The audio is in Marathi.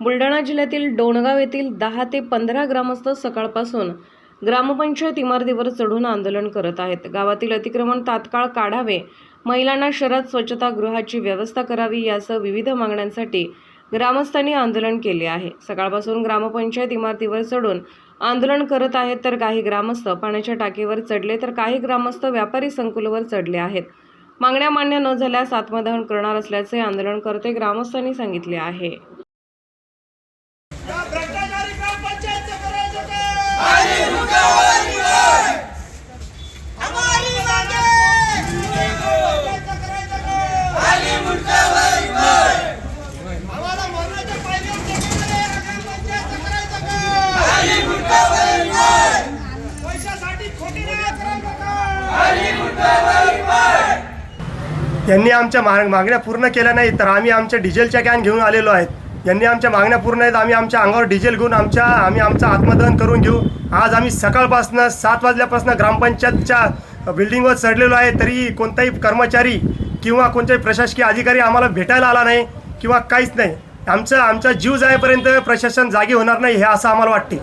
बुलढाणा जिल्ह्यातील डोणगाव येथील दहा ते पंधरा ग्रामस्थ सकाळपासून ग्रामपंचायत इमारतीवर चढून आंदोलन करत आहेत. गावातील अतिक्रमण तात्काळ काढावे महिलांना शहरात स्वच्छतागृहाची व्यवस्था करावी यासह विविध मागण्यांसाठी ग्रामस्थांनी आंदोलन केले आहे. सकाळपासून ग्रामपंचायत इमारतीवर चढून आंदोलन करत आहेत तर काही ग्रामस्थ पाण्याच्या टाकीवर चढले तर काही ग्रामस्थ व्यापारी संकुलावर चढले आहेत. मागण्या मान्य न झाल्यास आत्मदहन करणार असल्याचे आंदोलनकर्ते ग्रामस्थांनी सांगितले आहे. यांनी आमच्या माग मागण्या पूर्ण केल्या नाही तर आम्ही आमच्या डिझेलच्या कॅन घेऊन आलेलो आहेत. यांनी आमच्या मागण्या पूर्ण आहेत आम्ही आमच्या अंगावर डिझेल घेऊन आमच्या आम्ही आमचं आत्मदहन करून घेऊ. आज आम्ही सकाळपासनं सात वाजल्यापासून ग्रामपंचायतच्या बिल्डिंगवर चढलेलो आहे तरी कोणताही कर्मचारी किंवा कोणताही प्रशासकीय अधिकारी आम्हाला भेटायला आला नाही किंवा काहीच नाही. आमचं आमचा जीव जायपर्यंत प्रशासन जागी होणार नाही हे असं आम्हाला वाटते.